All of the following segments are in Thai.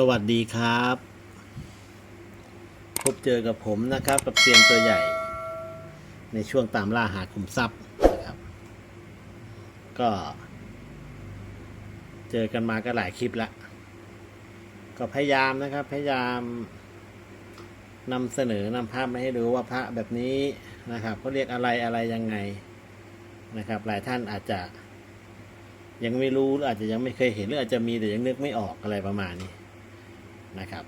สวัสดีครับ พบเจอกับผมนะครับกับเซียนตัวใหญ่ ในช่วงตามล่าหาขุมทรัพย์นะครับ ก็ เจอกันมาก็หลายคลิปล้วก็พยายามนะครับ พยายามนำเสนอนำภาพมาให้ดูว่าพระแบบนี้นะครับเขาเรียกอะไรอะไรยังไงนะครับ หลายท่านอาจจะยังไม่รู้หรืออาจจะยังไม่เคยเห็นหรืออาจจะมีแต่ยังนึกไม่ออกอะไรประมาณนี้ นะครับ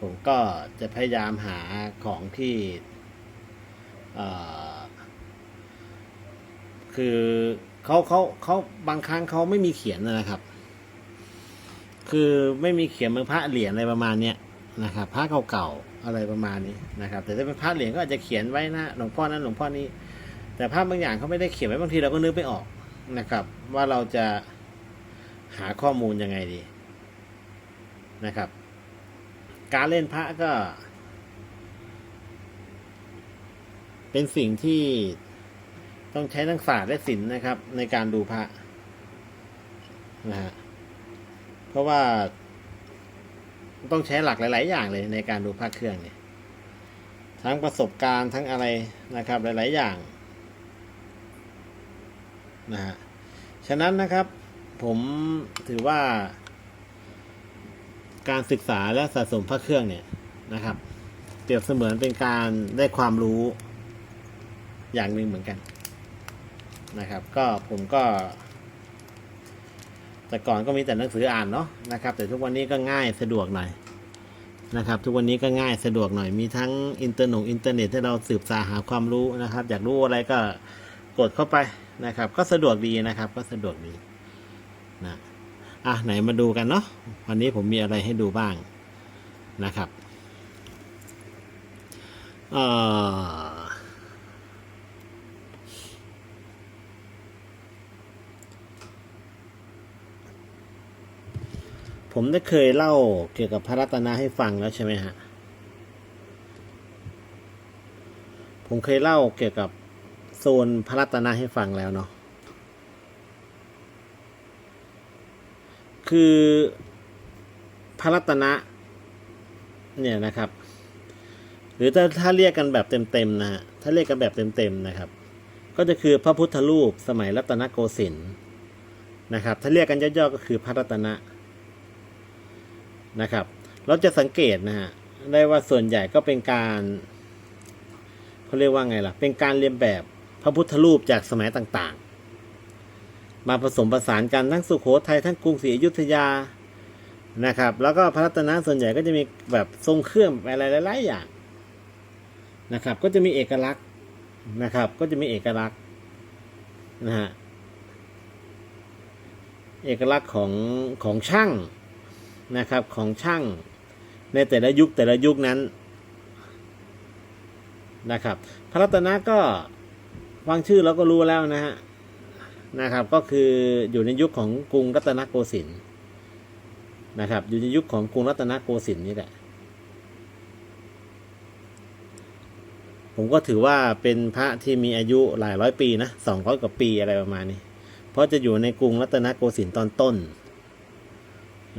ผมก็จะพยายามหาของที่คือเขาเขาเขาบางครั้งเขาไม่มีเขียนนะครับ คือไม่มีเขียนเหมือนพระเหรียญอะไรประมาณเนี้ยนะครับพระเก่าๆอะไรประมาณนี้นะครับ แต่ถ้าเป็นพระเหรียญก็อาจจะเขียนไว้นะหลวงพ่อนั้นหลวงพ่อนี้ แต่ภาพบางอย่างเขาไม่ได้เขียนไว้บางทีเราก็นึกไม่ออกนะครับ ว่าเราจะหาข้อมูลยังไงดีนะครับ การเล่นพระก็ เป็นสิ่งที่ต้องใช้ทั้งศาสตร์และศิลป์นะครับ ในการดูพระนะฮะเพราะว่าต้องใช้หลักหลาย ๆ อย่างเลยในการดูพระเครื่องเนี่ย ทั้งประสบการณ์ทั้งอะไรนะครับ หลาย ๆ อย่างนะฮะฉะนั้นนะครับ ผมถือว่า การศึกษาและสะสมพระเครื่องเนี่ยนะครับ เปรียบเสมือนเป็นการได้ความรู้อย่างหนึ่งเหมือนกันนะครับ ก็ผมก็ แต่ก่อนก็มีแต่หนังสืออ่านเนาะนะครับ แต่ทุกวันนี้ก็ง่ายสะดวกหน่อยนะครับ ทุกวันนี้ก็ง่ายสะดวกหน่อยมีทั้งอินเทอร์เน็ตอินเทอร์เน็ตให้เราสืบสาหาความรู้นะครับ อยากรู้อะไรก็กดเข้าไปนะครับ ก็สะดวกดีนะครับ ก็สะดวกดี อะไหนมาดูกันเนาะวันนี้ผมมีอะไรให้ดูบ้างนะครับเอ่อผมได้เคยเล่าเกี่ยวกับพระรัตนะให้ฟังแล้วใช่ไหมฮะ ผมเคยเล่าเกี่ยวกับโซนพระรัตนะให้ฟังแล้วเนาะ คือพระรัตนะเนี่ยนะครับ หรือถ้าถ้าเรียกกันแบบเต็มๆนะฮะถ้าเรียกกันแบบเต็มๆนะครับ ก็จะคือพระพุทธรูปสมัยรัตนโกสินทร์นะครับ ถ้าเรียกกันย่อๆก็คือพระรัตนะนะครับ เราจะสังเกตนะฮะได้ว่าส่วนใหญ่ก็เป็นการเขาเรียกว่าไงล่ะ เป็นการเรียนแบบพระพุทธรูปจากสมัยต่างๆ มาผสมผสานกันทั้งสุโขทัยทั้งกรุงศรีอยุธยานะครับ แล้วก็พระรัตนะส่วนใหญ่ก็จะมีแบบทรงเครื่องอะไรหลายๆอย่างนะครับ ก็จะมีเอกลักษณ์นะครับ ก็จะมีเอกลักษณ์นะฮะเอกลักษณ์ของของช่างนะครับของช่างในแต่ละยุคแต่ละยุคนั้นนะครับ พระรัตนะก็ฟังชื่อเราก็รู้แล้วนะฮะ นะครับ ก็คืออยู่ในยุคของกรุงรัตนโกสินทร์นะครับ อยู่ในยุคของกรุงรัตนโกสินทร์นี่แหละ ผมก็ถือว่าเป็นพระที่มีอายุหลายร้อยปีนะสองร้อยกว่าปีอะไรประมาณนี้ เพราะจะอยู่ในกรุงรัตนโกสินทร์ตอนต้น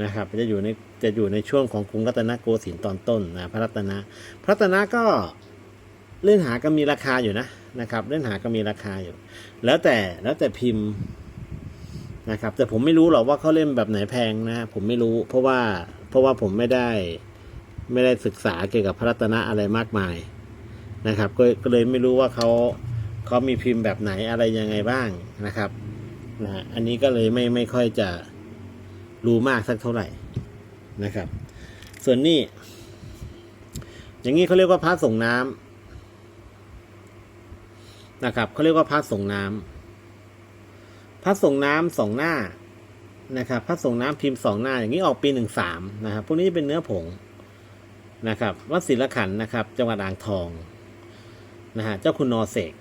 นะครับ จะอยู่ในจะอยู่ในช่วงของกรุงรัตนโกสินทร์ตอนต้นนะพระรัตนะ พระรัตนะก็เล่อนหาก็มีราคาอยู่นะ นะครับเล่นหาก็มีราคาอยู่ แล้วแต่แล้วแต่พิมพ์นะครับ แต่ผมไม่รู้หรอกว่าเขาเล่นแบบไหนแพงนะผมไม่รู้ เพราะว่าเพราะว่าผมไม่ได้ไม่ได้ศึกษาเกี่ยวกับพระรัตนะอะไรมากมายนะครับก็ก็เลยไม่รู้ว่าเขาเขามีพิมพ์แบบไหนอะไรยังไงบ้างนะครับนะอันนี้ก็เลยไม่ไม่ค่อยจะรู้มากสักเท่าไหร่นะครับ ส่วนนี้ อย่างนี้เขาเรียกว่าพระส่งน้ำ นะครับเขาเรียกว่าพระส่งน้ำพระส่งน้ำสองหน้านะครับพระส่งน้ำพิมพ์สองหน้า อย่างนี้ออกปีหนึ่งสามนะครับพวกนี้จะเป็นเนื้อผงนะครับวัดศิลขันนะครับ จังหวัดอ่างทองนะฮะเจ้าคุณนอเสก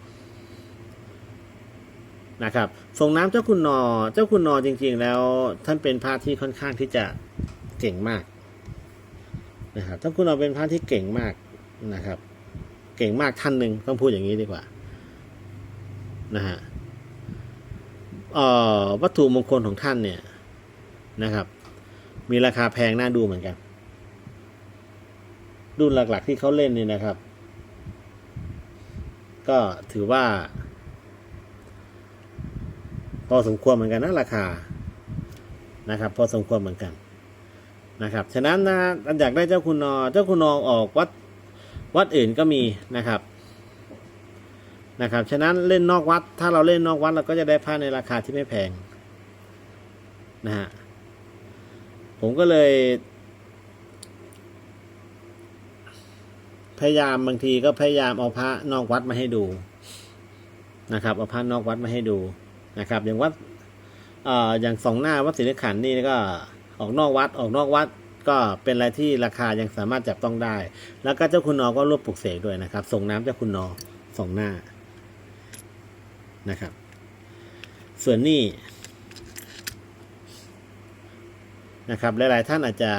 นะครับส่งน้ำเจ้าคุณนอ เจ้าคุณนอจริง ๆ แล้ว ท่านเป็นพระที่ค่อนข้างที่จะเก่งมากนะครับเจ้าคุณนอเป็นพระที่เก่งมากนะครับ เก่งมากท่านหนึ่งต้องพูดอย่างนี้ดีกว่า นะฮะวัตถุมงคลของท่านเนี่ยนะครับ มีราคาแพงน่าดูเหมือนกัน รุ่นหลักๆที่เขาเล่นนี่นะครับ ก็ถือว่า พอสมควรเหมือนกันนะราคานะครับ พอสมควรเหมือนกันนะครับ ฉะนั้นนะอันอยากได้เจ้าคุณนอ เจ้าคุณนอออกวัดวัดอื่นก็มีนะครับ นะครับ ฉะนั้นเล่นนอกวัด ถ้าเราเล่นนอกวัดเราก็จะได้ผ้าในราคาที่ไม่แพงนะฮะ ผมก็เลย พยายามบางทีก็พยายามเอาพระนอกวัดมาให้ดูนะครับเอาพระนอกวัดมาให้ดูนะครับ อย่างวัดเอ่ออย่างสองหน้าวัดศรีเลขันนี่ก็ออกนอกวัดออกนอกวัดก็เป็นอะไรที่ราคายังสามารถจับต้องได้ แล้วก็เจ้าคุณนอก็รวบปลุกเสกด้วยนะครับ ส่งน้ำเจ้าคุณนอสองหน้า นะครับ ส่วนนี้นะครับหลายๆท่านอาจจะ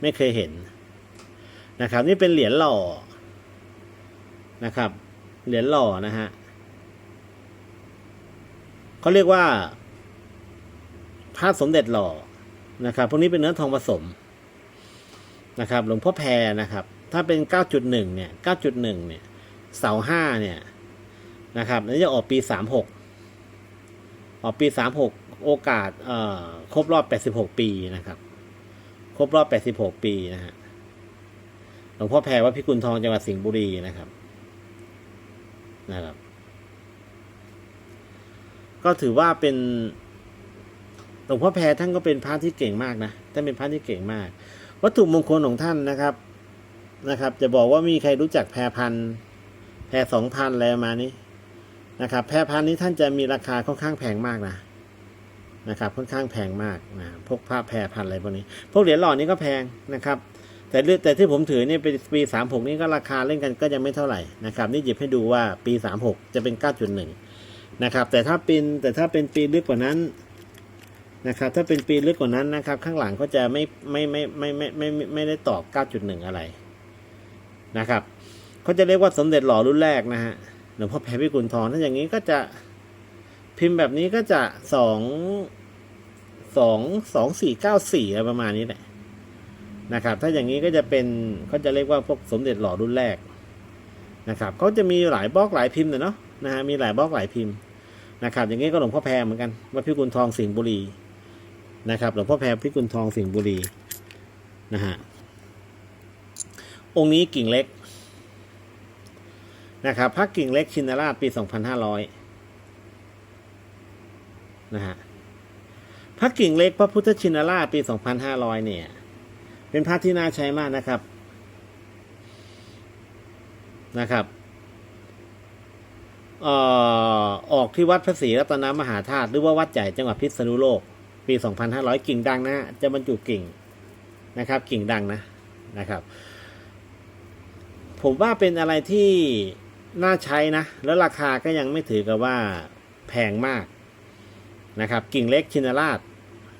ไม่เคยเห็นนะครับ นี่เป็นเหรียญหล่อนะครับ เหรียญหล่อนะฮะเขาเรียกว่าพระสมเด็จหล่อนะครับ พวกนี้เป็นเนื้อทองผสมนะครับ หลวงพ่อแพรนะครับ ถ้าเป็น 9.1 เนี่ย 9.1 เนี่ย เสาห้าเนี่ย นะครับแล้วจะออกปี 36 ออกปี 36 โอกาสเอ่อครบรอบ 86 ปีนะครับ ครบรอบ 86 ปีนะฮะหลวงพ่อแพรวัดพิกุลทองจังหวัดสิงห์บุรีนะครับนะครับ ก็ถือว่าเป็นหลวงพ่อแพรท่านก็เป็นพระที่เก่งมากนะท่านเป็นพระที่เก่งมาก วัตถุมงคลของท่านนะครับนะครับ จะบอกว่ามีใครรู้จักแพรพันแพรสองพันอะไรมานี้ นะครับแพรพันนี้ท่านจะมีราคาค่อนข้างแพงมากนะนะครับค่อนข้างแพงมากนะพวกผ้าแพรพันอะไรพวกนี้ พวกเหรียญหล่อนี้ก็แพงนะครับ แต่แต่ที่ผมถือนี่เป็นปีสามหกนี่ก็ราคาเล่นกันก็ยังไม่เท่าไหร่นะครับนี่หยิบให้ดูว่าปีสามหกจะเป็นเก้าจุดหนึ่งนะครับแต่ถ้าเป็นแต่ถ้าเป็นปีลึกกว่านั้นนะครับถ้าเป็นปีลึกกว่านั้นนะครับ ข้างหลังก็จะไม่ไม่ไม่ไม่ไม่ไม่ไม่ได้ตอบเก้าจุดหนึ่งอะไรนะครับเขาจะเรียกว่าสมเด็จหล่อรุ่นแรกนะฮะ ลวงพ่อแพรพิกุลทองถ้าอย่างนี้ก็จะพิมพ์แบบนี้ก็จะสองสองสองสี่เก้าสี่อะไรประมาณนี้แหละนะครับ ถ้าอย่างนี้ก็จะเป็นเขาจะเรียกว่าพวกสมเด็จหล่อรุ่นแรกนะครับเขาจะมีหลายบล็อกหลายพิมพ์เนาะนะฮะมีหลายบล็อกหลายพิมพ์นะครับ อย่างนี้ก็หลวงพ่อแพรเหมือนกันวัดพิกุลทองสิงห์บุรีนะครับหลวงพ่อแพรพิกุลทองสิงห์บุรีนะฮะองค์นี้กิ่งเล็ก นะครับพระกิ่งเล็กชินราชปีสองพันห้าร้อยนะฮะพระกิ่งเล็กพระพุทธชินราชปีสองพันห้าร้อยเนี่ย เป็นพระที่น่าใช้มากนะครับนะครับออออกที่วัดพระศรีรัตนมหาธาตุหรือว่าวัดใหญ่จังหวัดพิษณุโลก ปี 2500 กิ่งดังนะ จะบรรจุกิ่งนะครับ กิ่งดังนะนะครับ ผมว่าเป็นอะไรที่ น่าใช้นะ แล้วราคาก็ยังไม่ถือกับว่าแพงมากนะครับ กิ่งเล็กชินราช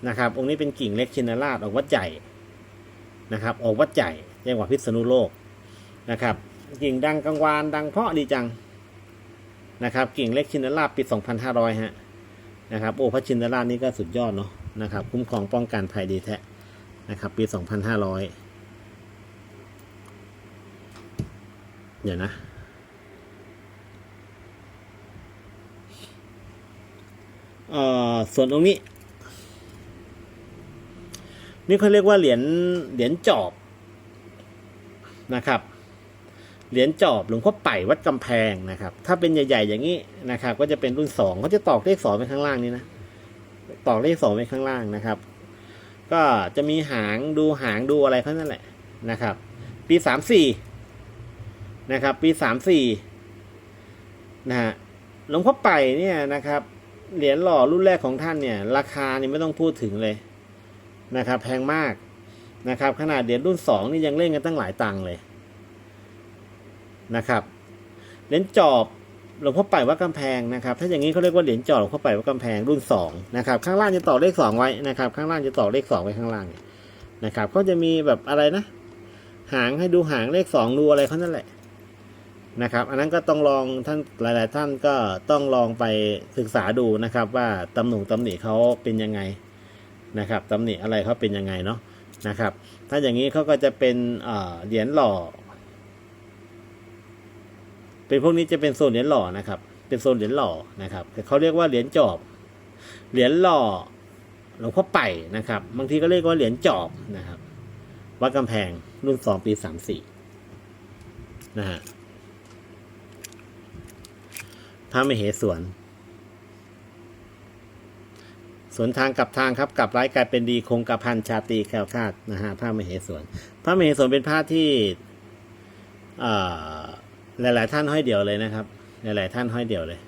นะครับ องค์นี้เป็นกิ่งเล็กชินราชออกวัดใหญ่นะครับ ออกวัดใหญ่จังหวัดพิษณุโลกนะครับ กิ่งดังกังวานดังเพาะดีจังนะครับ กิ่งเล็กชินราชปี 2500 ฮะนะครับ โอ้พระชินราชนี่ก็สุดยอดเนาะนะครับ คุ้มครองป้องกันภัยดีแท้นะครับปี 2500 เดี๋ยวนะ เอ่อส่วนตรงนี้ นี่เขาเรียกว่าเหรียญเหรียญจอบนะครับ เหรียญจอบหลวงพ่อไป่วัดกำแพงนะครับ ถ้าเป็นใหญ่ๆอย่างนี้นะครับ ก็จะเป็นรุ่นสองเขาจะตอกเลขสองไปข้างล่างนี้นะตอกเลขสองไปข้างล่างนะครับ ก็จะมีหางดูหางดูอะไรเขานั่นแหละนะครับ ปีสามสี่นะครับ ปีสามสี่นะฮะหลวงพ่อไป่เนี่ยนะครับ เหรียญหล่อรุ่นแรกของท่านเนี่ย ราคานี่ไม่ต้องพูดถึงเลยนะครับ แพงมากนะครับ ขนาดเหรียญรุ่นสองนี่ยังเล่นกันตั้งหลายตังค์เลยนะครับเหรียญจอบหลวงพ่อไป่วัดกำแพงนะครับ ถ้าอย่างนี้เขาเรียกว่าเหรียญจอบหลวงพ่อไป่วัดกำแพงรุ่นสองนะครับ ข้างล่างจะต่อเลขสองไว้นะครับ ข้างล่างจะต่อเลขสองไว้ข้างล่างเนี่ยนะครับ ก็จะมีแบบอะไรนะ หางให้ดูหางเลขสองดูอะไรเขานั่นแหละ นะครับ อันนั้นก็ต้องลองท่านหลาย ๆ ท่านก็ต้องลองไปศึกษาดูนะครับ ว่าตำหนุตำหนิเขาเป็นยังไงนะครับตำหนิอะไรเขาเป็นยังไงเนาะนะครับ ถ้าอย่างนี้เขาก็จะเป็นเหรียญหล่อ เป็นพวกนี้จะเป็นโซนเหรียญหล่อนะครับ เป็นโซนเหรียญหล่อนะครับเขาเรียกว่าเหรียญจอบ เหรียญหล่อหลวงพ่อไป่นะครับ บางทีก็เรียกว่าเหรียญจอบนะครับ วัดกำแพงรุ่นสองปีสามสี่นะฮะ พระมเหสวนสวนทางกับทางครับกับร้ายกลายเป็นดีคงกระพันชาตรีแคล้วคลาดนะฮะพระมเหสวนพระมเหสวนเป็นพระที่อ่าหลาย ๆ ท่านห้อยเดี่ยวเลยนะครับ หลาย ๆ ท่านห้อยเดี่ยวเลย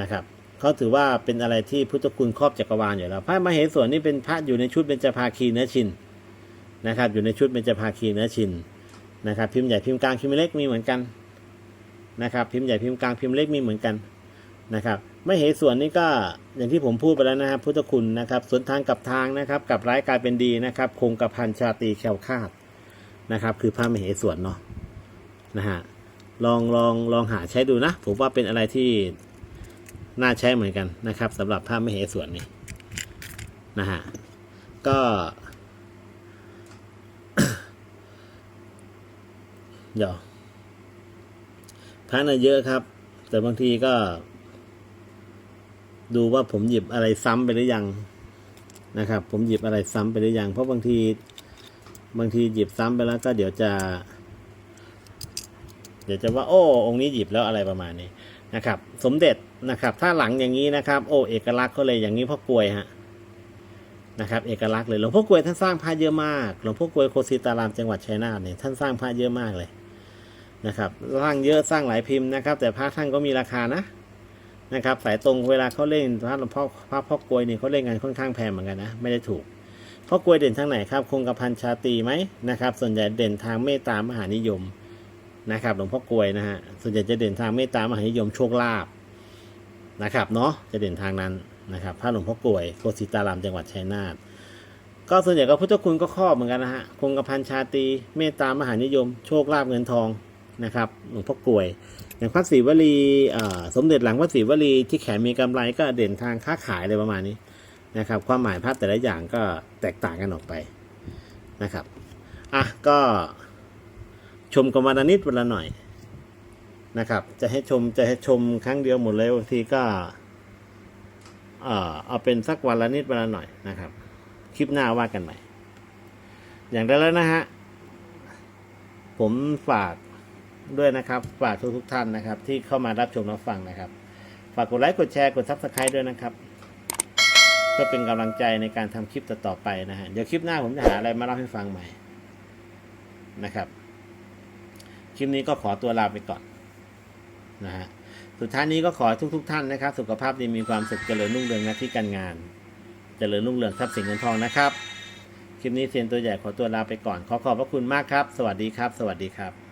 นะครับเขาถือว่าเป็นอะไรที่พุทธคุณครอบจักรวาลอยู่แล้ว พระมเหสวนนี่เป็นพระอยู่ในชุดเบญจภาคีเนื้อชินนะครับ อยู่ในชุดเบญจภาคีเนื้อชินนะครับ พิมพ์ใหญ่พิมพ์กลางพิมพ์เล็กมีเหมือนกัน นะครับ พิมพ์ใหญ่พิมพ์กลางพิมพ์เล็กมีเหมือนกันนะครับไม่เหส่วนนี่ก็อย่างที่ผมพูดไปแล้วนะครับ พุทธคุณนะครับสวนทางกับทางนะครับ กับร้ายกลายเป็นดีนะครับ คงกระพันชาตีแคล้วคลาดนะครับ คือพระมเหสวนเนาะนะฮะลองลองลองหาใช้ดูนะ ผมว่าเป็นอะไรที่น่าใช้เหมือนกันนะครับสำหรับพระมเหสวนนี่นะฮะก็เดี๋ยว พระน่ะเยอะครับ แต่บางทีก็ ดูว่าผมหยิบอะไรซ้ำไปหรือยังนะครับ ผมหยิบอะไรซ้ำไปหรือยังเพราะบางที บางทีหยิบซ้ำไปแล้ว ก็เดี๋ยวจะ เดี๋ยวจะว่า โอ้องค์นี้หยิบแล้วอะไรประมาณนี้นะครับ สมเด็จนะครับ ถ้าหลังอย่างนี้นะครับ โอ้เอกลักษณ์เขาเลยอย่างนี้พ่อกลวยฮะนะครับเอกลักษณ์เลยหลวงพ่อกลวยท่านสร้างพระเยอะมากหลวงพ่อกลวยโคสิตารามจังหวัดชัยนาทเนี่ยท่านสร้างพระเยอะมากเลย นะครับสร้างเยอะสร้างหลายพิมพ์นะครับ แต่พระท่านก็มีราคานะนะครับ สายตรงเวลาเขาเล่นพระหลวงพ่อพระพ่อกลวยเนี่ยเขาเล่นกันค่อนข้างแพงเหมือนกันนะไม่ได้ถูกพ่อกลวยเด่นทางไหนครับ คงกระพันชาตีไหมนะครับ ส่วนใหญ่เด่นทางเมตตามหานิยมนะครับหลวงพ่อกลวยนะฮะส่วนใหญ่จะเด่นทางเมตตามหานิยมโชคลาภนะครับเนาะจะเด่นทางนั้นนะครับพระหลวงพ่อกลวยโกสิตารามจังหวัดชัยนาทก็ส่วนใหญ่ก็พุทธคุณก็ครอบเหมือนกันนะฮะคงกระพันชาตีเมตตามหานิยม โชคลาภเงินทอง นะครับหลวงพ่อกลวย อย่างพระศรีวลีสมเด็จหลังพระศรีวลีที่แขนมีกำไรก็เด่นทางค้าขายอะไรประมาณนี้นะครับ ความหมายพระแต่ละอย่างก็แตกต่างกันออกไปนะครับอะก็ชมกันวันนิดวันละหน่อยนะครับ จะให้ชมจะให้ชมครั้งเดียวหมดเลยบางทีก็เอ่อเอาเป็นสักวันละนิดวันละหน่อยนะครับ คลิปหน้าว่ากันใหม่ อย่างได้แล้วนะฮะ ผมฝาก ด้วยนะครับ ฝากทุกทุกท่านนะครับ ที่เข้ามารับชมรับฟังนะครับ ฝากกดไลค์กดแชร์กดซับสไครต์ด้วยนะครับเพื่อเป็นกำลังใจในการทำคลิปต่อๆไปนะฮะเดี๋ยวคลิปหน้าผมจะหาอะไรมาเล่าให้ฟังใหม่นะครับ คลิปนี้ก็ขอตัวลาไปก่อนนะฮะสุดท้ายนี้ก็ขอให้ทุกท่านนะครับ สุขภาพดีมีความสุขเจริญรุ่งเรืองหน้าที่การงาน เจริญรุ่งเรืองทรัพย์สินเงินทองนะครับ คลิปนี้เซียนตัวใหญ่ขอตัวลาไปก่อน ขอขอบพระคุณมากครับ สวัสดีครับ สวัสดีครับ